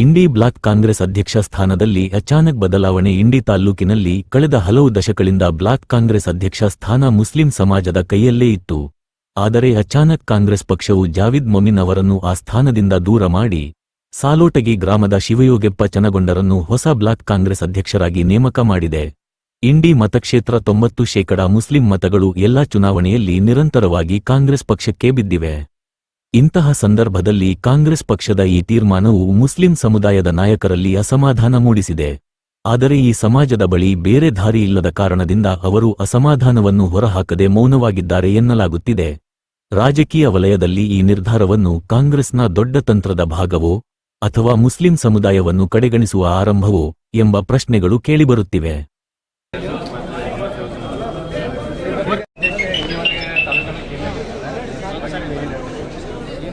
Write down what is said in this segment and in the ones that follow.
ಇಂಡಿ block Congress ಅಧ್ಯಕ್ಷ ಸ್ಥಾನದಲ್ಲಿ ಅಚಾನಕ್ ಬದಲಾವಣೆ ಇಂಡಿ ತಾಲ್ಲೂಕಿನಲ್ಲಿ ಕಳೆದ ಹಲವು ದಶಕಗಳಿಂದ ಬ್ಲಾಕ್ ಕಾಂಗ್ರೆಸ್ ಅಧ್ಯಕ್ಷ ಸ್ಥಾನ ಮುಸ್ಲಿಂ ಸಮಾಜದ ಕೈಯಲ್ಲೇ ಇತ್ತು. ಆದರೆ ಅಚಾನಕ್ ಕಾಂಗ್ರೆಸ್ ಪಕ್ಷವು ಜಾವಿದ್ ಮೊಮಿನ್ ಅವರನ್ನು ಆ ಸ್ಥಾನದಿಂದ ದೂರ ಮಾಡಿ, ಸಾಲೋಟಗಿ ಗ್ರಾಮದ ಶಿವಯೋಗೆಪ್ಪ ಚನಗೊಂಡರನ್ನು ಹೊಸ ಬ್ಲಾಕ್ ಕಾಂಗ್ರೆಸ್ ಅಧ್ಯಕ್ಷರಾಗಿ ನೇಮಕ ಮಾಡಿದೆ. ಇಂಡಿ ಮತಕ್ಷೇತ್ರ ತೊಂಬತ್ತು ಶೇಕಡಾ ಮುಸ್ಲಿಂ ಮತಗಳು ಎಲ್ಲಾ ಚುನಾವಣೆಯಲ್ಲಿ ನಿರಂತರವಾಗಿ ಕಾಂಗ್ರೆಸ್ ಪಕ್ಷಕ್ಕೆ ಬಿದ್ದಿವೆ. ಇಂತಹ ಸಂದರ್ಭದಲ್ಲಿ ಕಾಂಗ್ರೆಸ್ ಪಕ್ಷದ ಈ ತೀರ್ಮಾನವು ಮುಸ್ಲಿಂ ಸಮುದಾಯದ ನಾಯಕರಲ್ಲಿ ಅಸಮಾಧಾನ ಮೂಡಿಸಿದೆ. ಆದರೆ ಈ ಸಮಾಜದ ಬಳಿ ಬೇರೆ ದಾರಿ ಇಲ್ಲದ ಕಾರಣದಿಂದ ಅವರು ಅಸಮಾಧಾನವನ್ನು ಹೊರಹಾಕದೆ ಮೌನವಾಗಿದ್ದಾರೆ ಎನ್ನಲಾಗುತ್ತಿದೆ. ರಾಜಕೀಯ ವಲಯದಲ್ಲಿ ಈ ನಿರ್ಧಾರವನ್ನು ಕಾಂಗ್ರೆಸ್ನ ದೊಡ್ಡ ತಂತ್ರದ ಭಾಗವೋ ಅಥವಾ ಮುಸ್ಲಿಂ ಸಮುದಾಯವನ್ನು ಕಡೆಗಣಿಸುವ ಆರಂಭವೋ ಎಂಬ ಪ್ರಶ್ನೆಗಳು ಕೇಳಿಬರುತ್ತಿವೆ.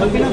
ಸರ್